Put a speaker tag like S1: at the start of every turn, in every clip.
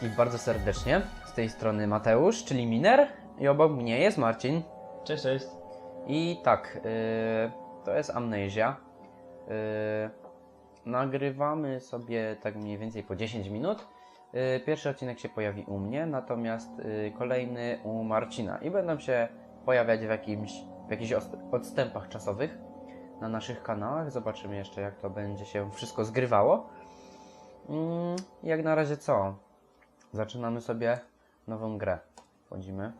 S1: Wszystkich bardzo serdecznie. Z tej strony Mateusz, czyli Miner, i obok mnie jest Marcin.
S2: Cześć, cześć.
S1: I tak, yy, to jest Amnesia. Yy, nagrywamy sobie tak mniej więcej po 10 minut. Yy, pierwszy odcinek się pojawi u mnie, natomiast yy, kolejny u Marcina. I będą się pojawiać w, jakimś, w jakichś odstępach czasowych na naszych kanałach. Zobaczymy jeszcze, jak to będzie się wszystko zgrywało. Mm, jak na razie co? Zaczynamy sobie nową grę. Wchodzimy.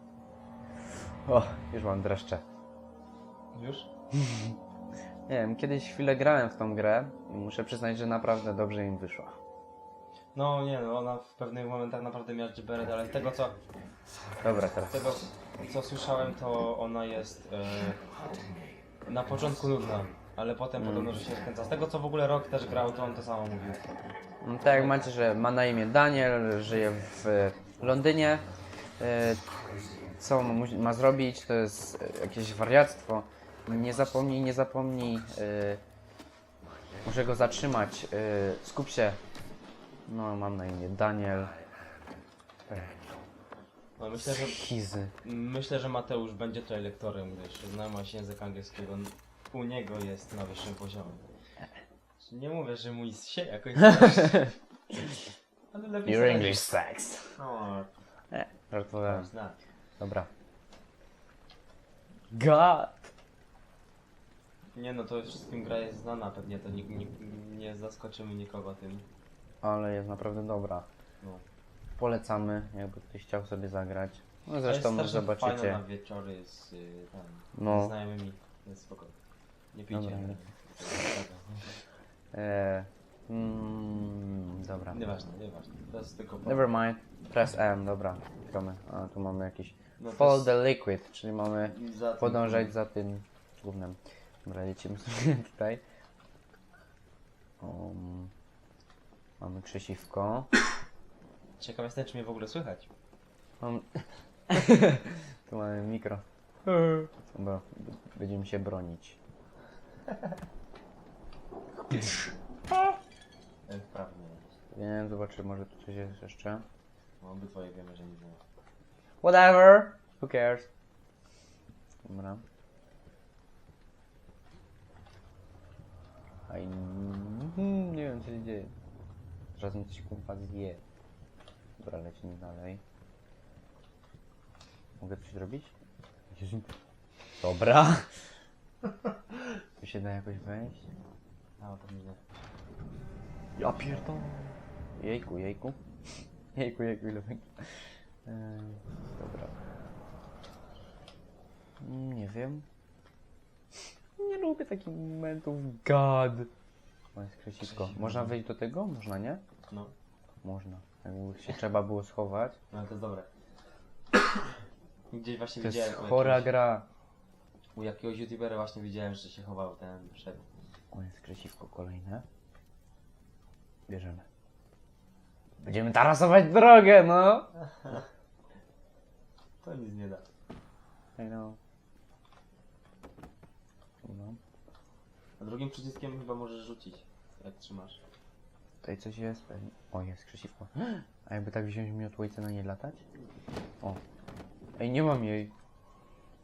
S1: O, już mam dreszcze.
S2: Już?
S1: Nie wiem, kiedyś chwilę grałem w tą grę i muszę przyznać, że naprawdę dobrze im wyszła.
S2: No nie no, ona w pewnych momentach naprawdę miała beret, ale z tego co,
S1: Dobra, teraz.
S2: z tego co słyszałem, to ona jest e, na początku nudna, ale potem
S1: Mm.
S2: podobno, że się skręca. Z tego co w ogóle Rok też grał, to on to samo mówił.
S1: No, tak jak macie, że ma na imię Daniel, żyje w e, Londynie. E, Co ma, zrobić? To jest e, jakieś wariactwo. Nie zapomnij, nie zapomnij. e, Muszę go zatrzymać. e, Skup się. No, mam na imię Daniel.
S2: No myślę, że
S1: Chizy.
S2: myślę, że Mateusz będzie tutaj lektorem, gdyż zna ma się język angielskiego. U niego jest na wyższym poziomie. Nie mówię, że mój się jakoś znasz, ale lepiej
S1: Your English sucks.
S2: No,
S1: żartowałem.
S2: zna.
S1: Dobra. God.
S2: Nie no, to wszystkim gra jest znana, pewnie to nikt, nikt, nie zaskoczymy nikogo tym.
S1: Ale jest naprawdę dobra.
S2: No.
S1: Polecamy, jakby ktoś chciał sobie zagrać. No
S2: To
S1: zresztą
S2: jest strasznie fajna
S1: zobaczycie.
S2: na wieczory z, y, tam,
S1: No.
S2: ze znajomymi, jest spoko. Nie pijcie.
S1: Dobra, nie. E, mm, dobra.
S2: Nieważne, nieważne. Jest tylko...
S1: Never mind. Press M, dobra. Gramy. A tu mamy jakiś
S2: No to
S1: Follow
S2: jest-
S1: the liquid, czyli mamy
S2: za tym-
S1: podążać za tym głównym. Dobra, lecimy sobie tutaj. Um, mamy krzesiwko.
S2: Ciekaw jestem, czy mnie w ogóle słychać.
S1: Mam... tu mamy mikro. Dobra, będziemy się bronić.
S2: E, Wprawnie.
S1: Nie wiem, zobaczę, może tu coś jest jeszcze.
S2: No, obydwoje wiemy, że nie ma.
S1: Whatever! Who cares? Dobra. A i... mm, Nie wiem, co się dzieje. Zaraz mi coś kumpa zje. Dobra, lecimy dalej. Mogę coś zrobić? Jezu. Dobra. Tu się da jakoś wejść?
S2: A, to nie.
S1: Ja pierdolę. Jejku, jejku. Jejku, jejku, ile węgla. Eee, dobra. Mm, Nie wiem. Nie lubię takich momentów. God. O, jest. Można wejść do tego? Można, nie?
S2: No,
S1: Można. Jakby się trzeba było schować.
S2: no ale to jest dobre. Gdzieś właśnie
S1: To jest
S2: widziałem u
S1: chora
S2: jakiegoś,
S1: gra.
S2: U jakiegoś youtubera właśnie widziałem, że się chował ten przed.
S1: O, jest kresitko kolejne. Bierzemy. Będziemy tarasować drogę, no!
S2: To nic nie da.
S1: I know. No.
S2: A drugim przyciskiem chyba możesz rzucić, jak trzymasz.
S1: Tutaj coś jest pewnie. O, jest krzesiwko. A jakby tak wziąć miotło i co na niej latać? O. Ej, nie mam jej.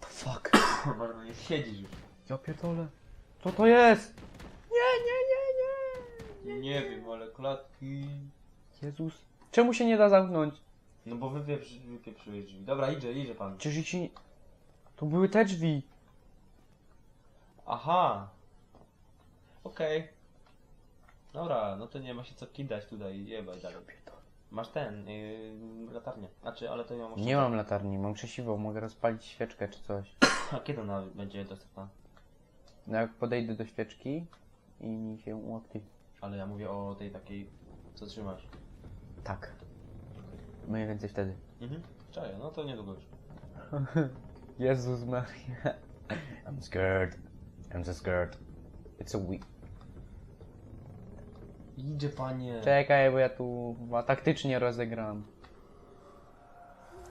S1: The fuck?
S2: Może nie siedzisz już.
S1: Ja pierdolę. Co to jest? Nie, nie, nie, nie.
S2: Nie wiem, ale klatki...
S1: Jezus. Czemu się nie da zamknąć?
S2: No bo wypieprz, wypieprzyłeś drzwi. Dobra, idzie, idzie pan.
S1: Przecież ci... To były te drzwi.
S2: Aha. Okej. Dobra, no to nie ma się co kidać tutaj, jebaj dalej. Masz ten, yy, latarnię. Znaczy, ale to ja muszę...
S1: Nie mam latarni, mam krzesiwo, mogę rozpalić świeczkę czy coś.
S2: A kiedy ona będzie dostępna?
S1: No jak podejdę do świeczki i mi się uaktywni.
S2: Ale ja mówię o tej takiej, co trzymasz.
S1: Tak. Mniej więcej wtedy.
S2: Mhm. Czaję, no to niedługo już.
S1: Jezus Maria. I'm scared. I'm so scared. It's a week.
S2: Idzie panie.
S1: Czekaj, bo ja tu chyba taktycznie rozegram.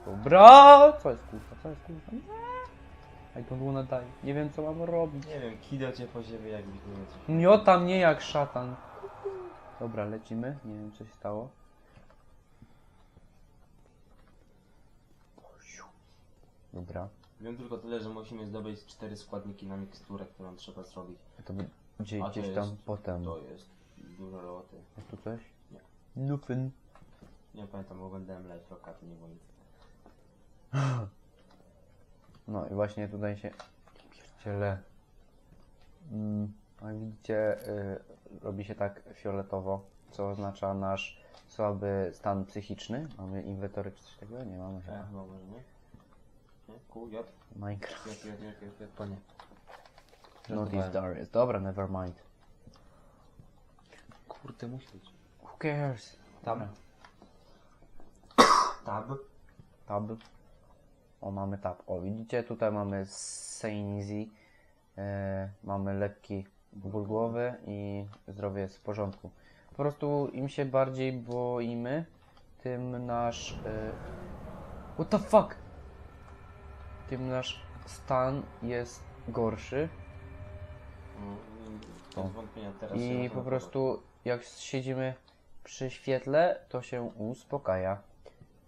S1: Dobra, co jest kurwa, co jest kurwa? Nie. I don't wanna die. Nie wiem co mam robić.
S2: Nie wiem, kida cię po ziemi jak biegniecie.
S1: Miota nie jak szatan. Dobra, lecimy. Nie wiem co się stało. Dobra.
S2: Wiem tylko tyle, że musimy zdobyć cztery składniki na miksturę, którą trzeba zrobić.
S1: To gdzie,
S2: A to
S1: gdzieś tam
S2: jest-
S1: potem.
S2: To jest dużo roboty.
S1: Jest tu coś?
S2: Nie. Nie pamiętam, bo oglądałem live rokaty, nie było.
S1: No i właśnie tutaj się pierdziele. Mm, a jak widzicie, y, robi się tak fioletowo, co oznacza nasz słaby stan psychiczny. Mamy inwentory czy coś takiego? Nie mamy
S2: E,
S1: chyba.
S2: może nie? Nie? Q, J?
S1: Minecraft.
S2: J, J, J, J, J.
S1: No these
S2: Żartowałem.
S1: Darius. Dobra, never mind.
S2: Kurde, musi być.
S1: Who cares?
S2: Tab. Tab.
S1: Tab. O, mamy tab. O, widzicie, tutaj mamy Sainzy. E, mamy lekki ból głowy i zdrowie jest w porządku. Po prostu im się bardziej boimy, tym nasz... E, what the fuck? Tym nasz stan jest gorszy
S2: Mm,
S1: O. I po prostu jak siedzimy przy świetle, to się uspokaja.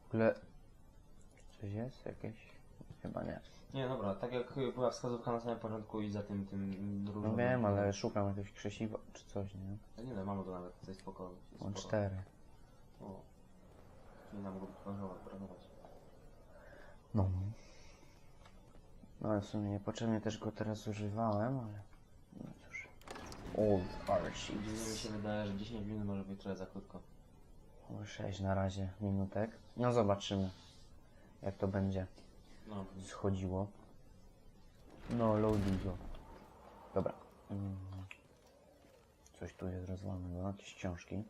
S1: W ogóle... Coś jest? Jakieś? Chyba nie.
S2: Nie, dobra, tak jak była wskazówka na samym początku i za tym, tym
S1: No
S2: różowym...
S1: wiem, ale szukam jakiegoś krzesiwa czy coś, nie?
S2: Ja nie wiem, mamy go nawet, to jest spoko.
S1: Mam cztery.
S2: O. Nie nam go plażować.
S1: No. No w sumie niepotrzebnie też go teraz używałem, ale... No cóż. Old
S2: Dziwnie mi
S1: Archives.
S2: się wydaje, że 10 minut może być trochę za krótko.
S1: O, 6 na razie minutek. No zobaczymy. Jak to będzie
S2: No,
S1: schodziło. No, loadujo. Dobra. Mm. Coś tu jest rozlanego, jakieś książki.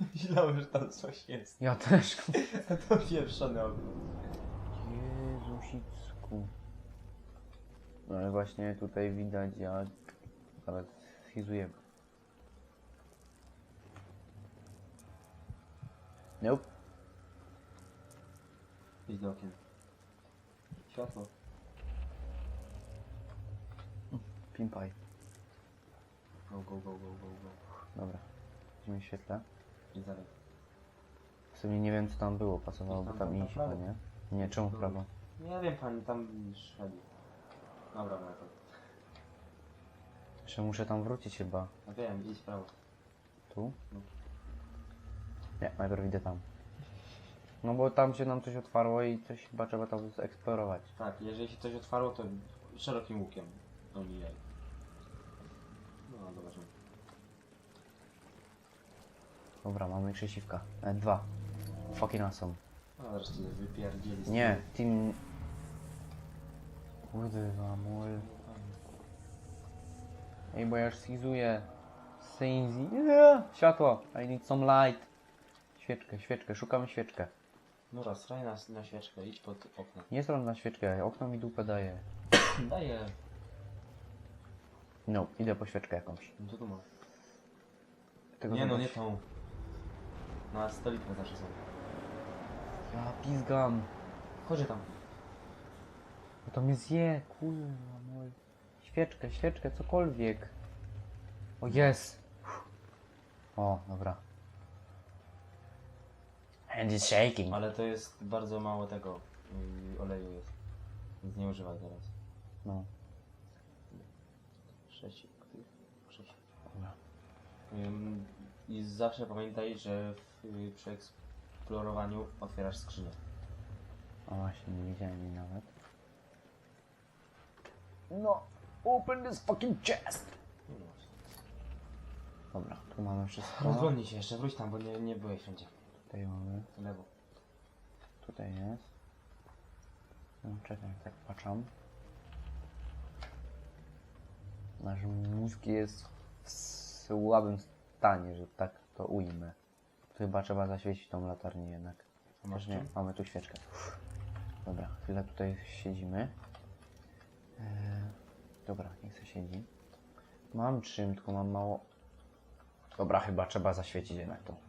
S2: myślałem, że tam coś jest.
S1: Ja też.
S2: To pieprzone okno.
S1: Jezusicku. No ale właśnie tutaj widać jak nawet schizujemy. Nope.
S2: Okien. Światło.
S1: Pimpaj.
S2: Go, go, go, go, go, go.
S1: Dobra. Idziemy w świetle.
S2: I dalej.
S1: W sumie nie wiem co tam było, pasowałoby
S2: Tam,
S1: tam
S2: tam, tam,
S1: iść
S2: prawo.
S1: chyba, nie? Nie, czemu w prawo?
S2: Nie wiem, pani tam szedł. Dobra, no to.
S1: Jeszcze muszę tam wrócić chyba.
S2: No wiem, idź w prawo.
S1: Tu?
S2: No.
S1: Nie, najpierw idę tam. No bo tam się nam coś otwarło i coś chyba trzeba tam zeksplorować.
S2: Tak, jeżeli się coś otwarło, to szerokim łukiem. Omijaj. No, zobaczymy.
S1: Dobra, mamy krzesiwka. E, dwa. Fucking awesome.
S2: No, wreszcie wypierdzieli. z
S1: Nie, team... Kurde, mol. Ej, bo ja już schizuję. Nie, Światło. I need some light. Świeczkę, świeczkę, szukamy świeczkę.
S2: No raz, straj na, na świeczkę, idź pod okno.
S1: Nie stron na świeczkę, okno mi dupę daje.
S2: Daję.
S1: No, idę po świeczkę jakąś.
S2: No co tu ma?
S1: Tego
S2: Nie no, nie tą. Na stoliku zawsze są.
S1: Ja pizgam.
S2: Chodź tam.
S1: Bo to mnie zje, kurwa mol. Świeczkę, świeczkę, cokolwiek. O, jest. O, dobra. Hand is shaking.
S2: Ale to jest bardzo mało tego yy, oleju jest. Więc nie używaj teraz.
S1: No,
S2: Sześć. Sześć.
S1: dobra.
S2: Ym, I zawsze pamiętaj, że w, y, przy eksplorowaniu otwierasz skrzynię.
S1: O właśnie, nie widziałem jej nawet. No, open this fucking chest.
S2: No.
S1: Dobra, tu mamy wszystko.
S2: Rozglądnij się jeszcze, wróć tam, bo nie, nie byłeś wszędzie.
S1: Tutaj mamy,
S2: Lewo.
S1: tutaj jest. No, czekaj, tak patrzam. Nasz mózg jest w słabym stanie, że tak to ujmę. Tu chyba trzeba zaświecić tą latarnię jednak.
S2: Masz
S1: nie, mamy tu świeczkę. Dobra, chwilę tutaj siedzimy. Eee, dobra, niech se siedzi. Mam czym, tylko mam mało... Dobra, chyba trzeba zaświecić jednak to.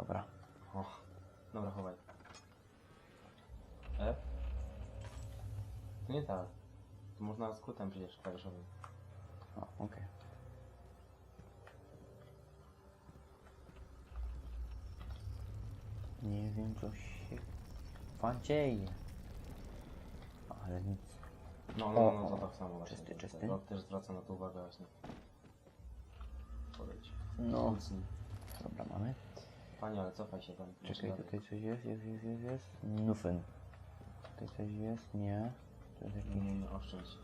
S1: Dobra.
S2: O, dobra, chowaj. E? To nie ta. To można skrótem przecież klawiszowym.
S1: O, okej. Nie wiem, co się chyba dzieje. Ale nic.
S2: No, no, no,
S1: o,
S2: to tak samo właśnie.
S1: czysty, czysty.
S2: To też zwracam na to uwagę właśnie. Podejdź.
S1: No,
S2: Mocniej.
S1: dobra, mamy.
S2: Panie, ale cofaj się tam.
S1: Czekaj, tutaj coś jest, jest, jest, jest, jest. Nothing. Tutaj coś jest, nie. To jest jakiś...
S2: Nie, nie, oszczędź.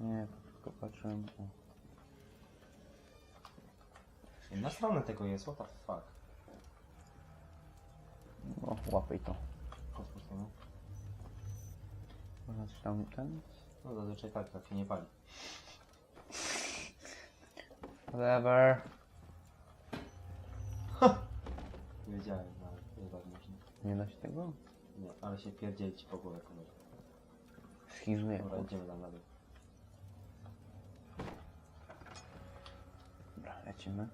S1: Nie, tylko patrzyłem. O.
S2: Na stronę tego jest, what the fuck.
S1: O, łapaj to.
S2: Otwórz to, no.
S1: Można coś tam ten?
S2: No zazwyczaj tak, tak się nie pali.
S1: Whatever.
S2: Wiedziałem, no, ale nie tak można.
S1: Nie da się tego?
S2: Nie, ale się pierdzielić po głowie komuś.
S1: Schizuje.
S2: Dobra, idziemy tam na dół.
S1: Dobra, lecimy.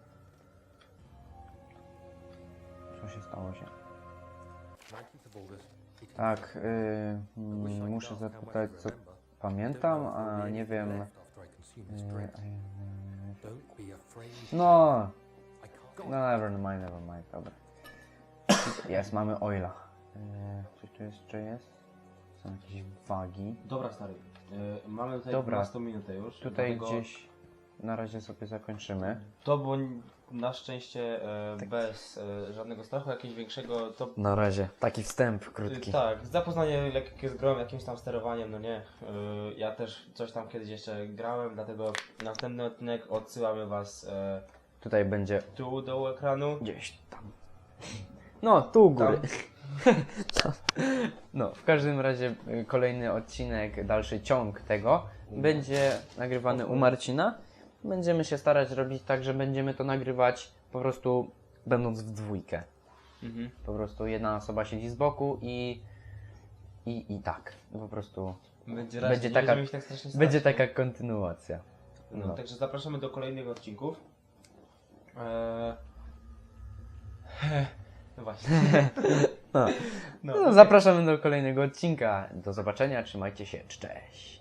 S1: Co się stało się? Tak, yy, mm, muszę zapytać, co pamiętam, a nie wiem. Yy, yy, no, no, never mind, never mind, dobra. Jest, mamy oila. Yy, coś tu jeszcze jest? Są jakieś wagi.
S2: Dobra, stary. Yy, mamy tutaj
S1: Dobra.
S2: 12 minutę już.
S1: Tutaj
S2: dlatego
S1: gdzieś na razie sobie zakończymy.
S2: To było n- na szczęście e,
S1: Tak.
S2: bez e, żadnego strachu jakiegoś większego. To
S1: Na razie, taki wstęp
S2: y,
S1: krótki.
S2: tak, zapoznanie lekkie z grą, jakimś tam sterowaniem, no nie. Y, ja też coś tam kiedyś jeszcze grałem, dlatego następny odcinek odsyłamy was e,
S1: Tutaj będzie
S2: tu dołu ekranu.
S1: Gdzieś tam. No, tu u góry. No, w każdym razie y, kolejny odcinek, dalszy ciąg tego będzie nagrywany u Marcina. Będziemy się starać robić tak, że będziemy to nagrywać po prostu będąc w dwójkę.
S2: Mhm.
S1: Po prostu jedna osoba siedzi z boku i i, i tak. Po prostu
S2: Będzie,
S1: Będzie
S2: raz, nie
S1: taka-
S2: będziemy się tak strasznie
S1: będzie taka kontynuacja.
S2: No,
S1: No.
S2: Także zapraszamy do kolejnych odcinków. Eee... No właśnie.
S1: No.
S2: No,
S1: No,
S2: okej.
S1: zapraszamy do kolejnego odcinka. Do zobaczenia, trzymajcie się, cześć.